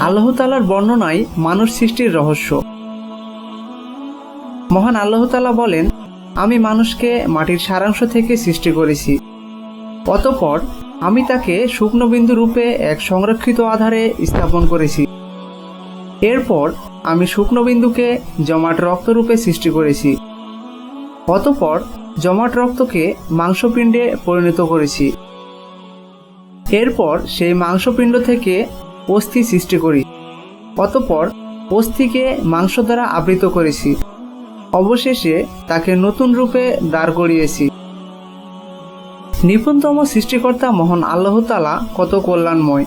আল্লাহ তালার বর্ণনায় মানুষ সৃষ্টির রহস্য। মহান আল্লাহ তালা বলেন, আমি মানুষকে মাটির সারাংশ থেকে সৃষ্টি করেছি। অতপর আমি তাকে শুকনো বিন্দু রূপে এক সংরক্ষিত আধারে স্থাপন করেছি। এরপর আমি শুকনো বিন্দুকে জমাট রক্তরূপে সৃষ্টি করেছি। অতপর জমাট রক্তকে মাংসপিণ্ডে পরিণত করেছি। এরপর সেই মাংসপিণ্ড থেকে অস্থি সৃষ্টি করি। অতপর অস্থিকে মাংস দ্বারা আবৃত করেছি। অবশেষে তাকে নতুন রূপে দাঁড় করিয়েছি। নিপুণতম সৃষ্টিকর্তা মহান আল্লাহ তালা কত কল্যাণময়।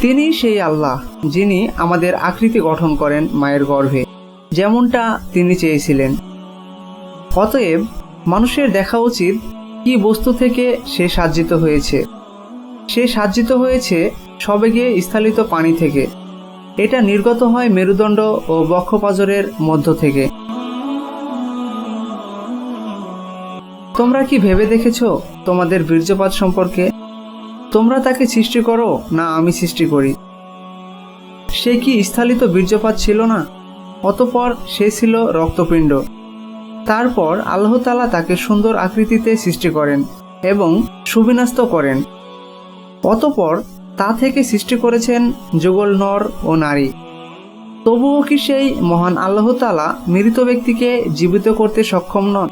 তিনি সেই আল্লাহ, যিনি আমাদের আকৃতি গঠন করেন মায়ের গর্ভে, যেমনটা তিনি চেয়েছিলেন। অতএব মানুষের দেখা উচিত কি বস্তু থেকে সে সাজ্জিত হয়েছে। সে সাজ্জিত হয়েছে সবেগে স্থালিত পানি থেকে। এটা নির্গত হয় মেরুদণ্ড ও বক্ষপাজরের মধ্য থেকে। তোমরা কি ভেবে দেখেছ তোমাদের বীর্যপাত সম্পর্কে? তোমরা তাকে সৃষ্টি করো না আমি সৃষ্টি করি। সে কি স্থালিত বীর্যপাত ছিল না? অতপর সে ছিল রক্তপিণ্ড। তারপর আল্লাহতালা তাকে সুন্দর আকৃতিতে সৃষ্টি করেন এবং সুবিন্যস্ত করেন। অতপর তা থেকে সৃষ্টি করেছেন যুগল নর ও নারী। তবুও কি সেই মহান আল্লাহতালা মৃত ব্যক্তিকে জীবিত করতে সক্ষম নন?